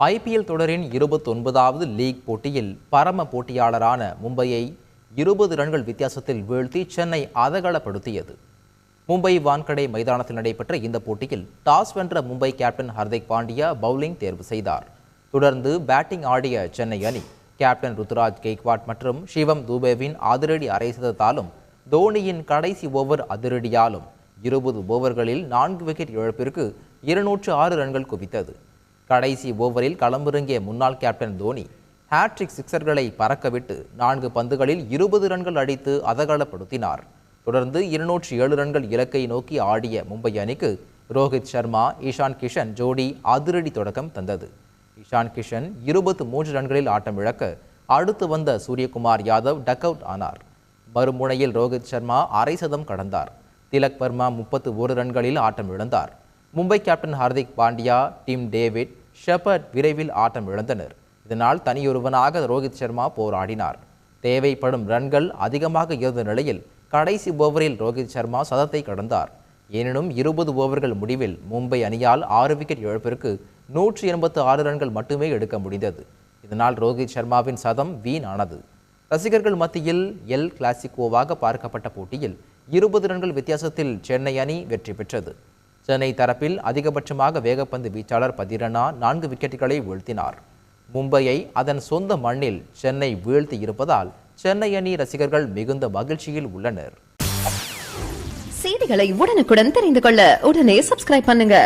IPL தொடரின் இருபத்தொன்பதாவது league போட்டியில் பரம போட்டியாளரான மும்பையை இருபது ரன்கள் வித்தியாசத்தில் வீழ்த்தி சென்னை அதகளப்படுத்தியது மும்பை வான்கடை மைதானத்தில் நடைபெற்ற இந்த போட்டியில் டாஸ் வென்ற மும்பை கேப்டன் ஹர்திக் பாண்டியா பவுலிங் தேர்வு செய்தார். தொடர்ந்து பேட்டிங் ஆடிய சென்னை அணி கேப்டன் ருத்துராஜ் கெய்க்வாட் மற்றும் சிவம் தூபேவின் அதிரடி அரைசதத்தாலும் தோனியின் கடைசி ஓவர் அதிரடியாலும் இருபது ஓவர்களில் நான்கு விக்கெட் இழப்பிற்கு இருநூற்று ஆறு ரன்கள் குவித்தது. கடைசி ஓவரில் களமிறங்கிய முன்னாள் கேப்டன் தோனி ஹேட்ரிக் சிக்சர்களை பறக்கவிட்டு நான்கு பந்துகளில் இருபது ரன்கள் அடித்து அதகளப்படுத்தினார் தொடர்ந்து இருநூற்றி ஏழு ரன்கள் இலக்கை நோக்கி ஆடிய மும்பை அணிக்கு ரோஹித் சர்மா ஈஷான் கிஷன் ஜோடி அதிரடி தொடக்கம் தந்தது. ஈஷான் கிஷன் இருபத்து மூன்று ரன்களில் ஆட்டம் இழக்க அடுத்து வந்த சூரியகுமார் யாதவ் டக் அவுட் ஆனார். மறுமுனையில் ரோஹித் சர்மா அரை சதம் கடந்தார். திலக் வர்மா முப்பத்து ஒரு ரன்களில் ஆட்டம் இழந்தார். Mumbai captain Hardik Pandya Tim David Shepherd விரைவில் ஆட்டம் இழந்தனர். இதனால் தனியொருவனாக ரோஹித் சர்மா போராடினார். தேவைப்படும் ரன்கள் அதிகமாக இருந்த நிலையில் கடைசி ஓவரில் ரோஹித் சர்மா சதத்தை கடந்தார். எனினும் இருபது ஓவர்கள் முடிவில் மும்பை அணியால் ஆறு விக்கெட் இழப்பிற்கு நூற்றி எண்பத்து ஆறு ரன்கள் மட்டுமே எடுக்க முடிந்தது. இதனால் ரோஹித் சர்மாவின் சதம் வீணானது. ரசிகர்கள் மத்தியில் எல் கிளாசிக்கோவாக பார்க்கப்பட்ட போட்டியில் இருபது ரன்கள் வித்தியாசத்தில் சென்னை அணி வெற்றி பெற்றது. சென்னை தரப்பில் அதிகபட்சமாக வேகப்பந்து வீச்சாளர் பதிரனா நான்கு விக்கெட்டுகளை வீழ்த்தினார். மும்பையை அதன் சொந்த மண்ணில் சென்னை வீழ்த்தி இருப்பதால் சென்னை அணி ரசிகர்கள் மிகுந்த மகிழ்ச்சியில் உள்ளனர். செய்திகளை உடனுக்குடன் தெரிந்து கொள்ள உடனே சப்ஸ்கிரைப் பண்ணுங்க.